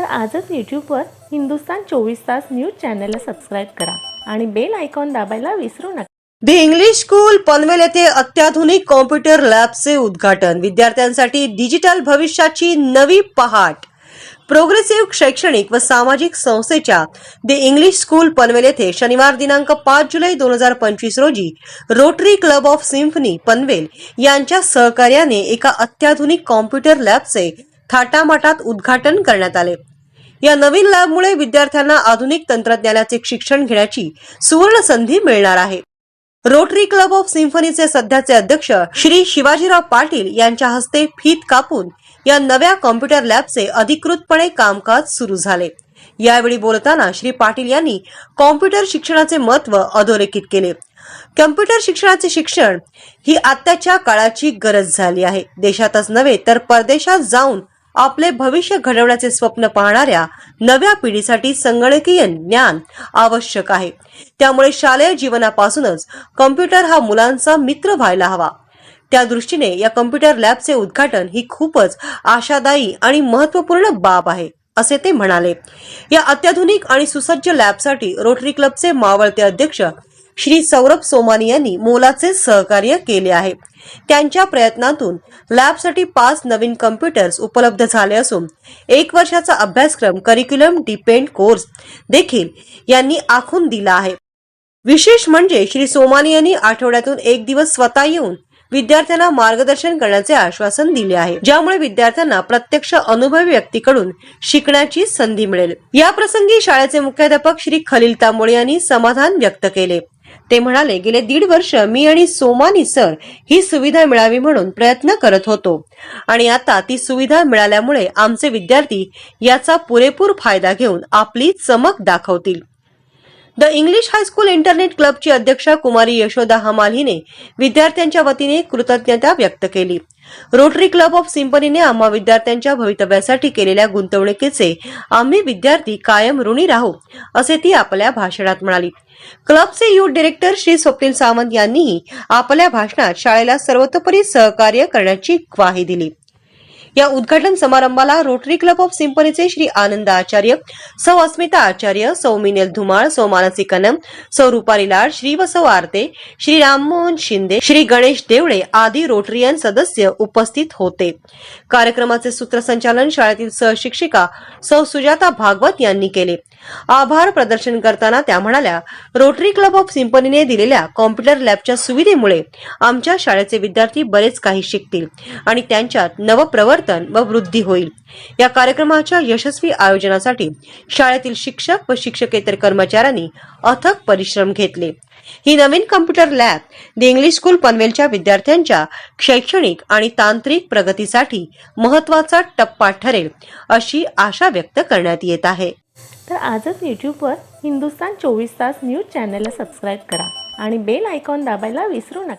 तर आजच यूट्यूबवर हिंदुस्तान चोवीस तास न्यूज चॅनलला सबस्क्राईब करा आणि बेल आयकॉन दाबायला विसरू नका. दी इंग्लिश स्कूल पनवेल येथे अत्याधुनिक कॉम्प्युटर लॅबचे उद्घाटन. विद्यार्थ्यांसाठी डिजिटल भविष्याची नवी पहाट. प्रोग्रेसिव्ह शैक्षणिक व सामाजिक संस्थेच्या द इंग्लिश स्कूल पनवेल येथे शनिवार दिनांक पाच जुलै दोन हजार पंचवीस रोजी Rotary club of Symphony Panvel यांच्या सहकार्याने एका अत्याधुनिक कॉम्प्युटर लॅबचे थाटामाटात उद्घाटन करण्यात आले. या नवीन लॅबमुळे विद्यार्थ्यांना आधुनिक तंत्रज्ञानाचे शिक्षण घेण्याची सुवर्ण संधी मिळणार आहे. रोटरी क्लब ऑफ सिम्फनीचे सध्याचे अध्यक्ष श्री शिवाजीराव पाटील यांच्या हस्ते फीत कापून या नव्या कॉम्प्युटर लॅबचे अधिकृतपणे कामकाज सुरू झाले. यावेळी बोलताना श्री पाटील यांनी कॉम्प्युटर शिक्षणाचे महत्त्व अधोरेखित केले. कॉम्प्युटर शिक्षणाचे शिक्षण ही आत्ताच्या काळाची गरज झाली आहे. देशातच नव्हे तर परदेशात जाऊन आपले भविष्य घडवण्याचे स्वप्न पाहणाऱ्या नव्या पिढीसाठी संगणकीय ज्ञान आवश्यक आहे. त्यामुळे शालेय जीवनापासूनच कम्प्युटर हा मुलांचा मित्र व्हायला हवा. त्या दृष्टीने या कम्प्युटर लॅबचे उद्घाटन ही खूपच आशादायी आणि महत्त्वपूर्ण बाब आहे असे ते म्हणाले. या अत्याधुनिक आणि सुसज्ज लॅबसाठी रोटरी क्लबचे मावळते अध्यक्ष श्री सौरभ सोमानी यांनी मोलाचे सहकार्य केले आहे. त्यांच्या प्रयत्नातून लॅबसाठी पाच नवीन कम्प्युटर्स उपलब्ध झाले असून एक वर्षाचा अभ्यासक्रम करिक्युलम डिपेंड कोर्स देखील यांनी आखून दिला आहे. विशेष म्हणजे श्री सोमानी यांनी आठवड्यातून एक दिवस स्वतः येऊन विद्यार्थ्यांना मार्गदर्शन करण्याचे आश्वासन दिले आहे. ज्यामुळे विद्यार्थ्यांना प्रत्यक्ष अनुभवी व्यक्तीकडून शिकण्याची संधी मिळेल. या प्रसंगी शाळेचे मुख्याध्यापक श्री खलील तांबोळे यांनी समाधान व्यक्त केले. ते म्हणाले गेले दीड वर्ष मी आणि सोमानी सर ही सुविधा मिळावी म्हणून प्रयत्न करत होतो. आणि आता ती सुविधा मिळाल्यामुळे आमचे विद्यार्थी याचा पुरेपूर फायदा घेऊन आपली चमक दाखवतील. The English high school internet क्लबची अध्यक्षा कुमारी यशोदा हमाल हिने विद्यार्थ्यांच्या वतीने कृतज्ञता व्यक्त केली. रोटरी क्लब ऑफ सिंपनीने आम्हा विद्यार्थ्यांच्या भवितव्यासाठी केलेल्या गुंतवणुकीचे आम्ही विद्यार्थी कायम ऋणी राहू असे ती आपल्या भाषणात म्हणाली. क्लबचे युथ डिरेक्टर श्री स्वप्नील सावंत यांनीही आपल्या भाषणात शाळेला सर्वतोपरी सहकार्य करण्याची ग्वाही दिली. या उद्घाटन समारंभाला रोटरी क्लब ऑफ सिंपनीचे श्री आनंद आचार्य सौ अस्मिता आचार्य सौ मिनेल धुमाळ सौ मानसी कनम सौ रुपारी लाड श्री वसव आरते श्री राममोहन शिंदे श्री गणेश देवळे आदी रोटरियन सदस्य उपस्थित होते. कार्यक्रमाचे सूत्रसंचालन शाळेतील सहशिक्षिका सौ सुजाता भागवत यांनी केले. आभार प्रदर्शन करताना त्या म्हणाल्या रोटरी क्लब ऑफ सिंपनीने दिलेल्या कॉम्प्युटर लॅबच्या सुविधेमुळे आमच्या शाळेचे विद्यार्थी बरेच काही शिकतील आणि त्यांच्यात नवप्रवर्तन व वृद्धी होईल. या कार्यक्रमाच्या यशस्वी आयोजनासाठी शाळेतील शिक्षक व शिक्षकेतर कर्मचाऱ्यांनी अथक परिश्रम घेतले. ही नवीन computer lab the English school पनवेलच्या विद्यार्थ्यांच्या शैक्षणिक आणि तांत्रिक प्रगतीसाठी महत्त्वाचा टप्पा ठरेल अशी आशा व्यक्त करण्यात येत आहे. तर आजच यूट्यूबवर हिंदुस्तान चोवीस तास न्यूज चॅनलला सबस्क्राईब करा आणि बेल आयकॉन दाबायला विसरू नका.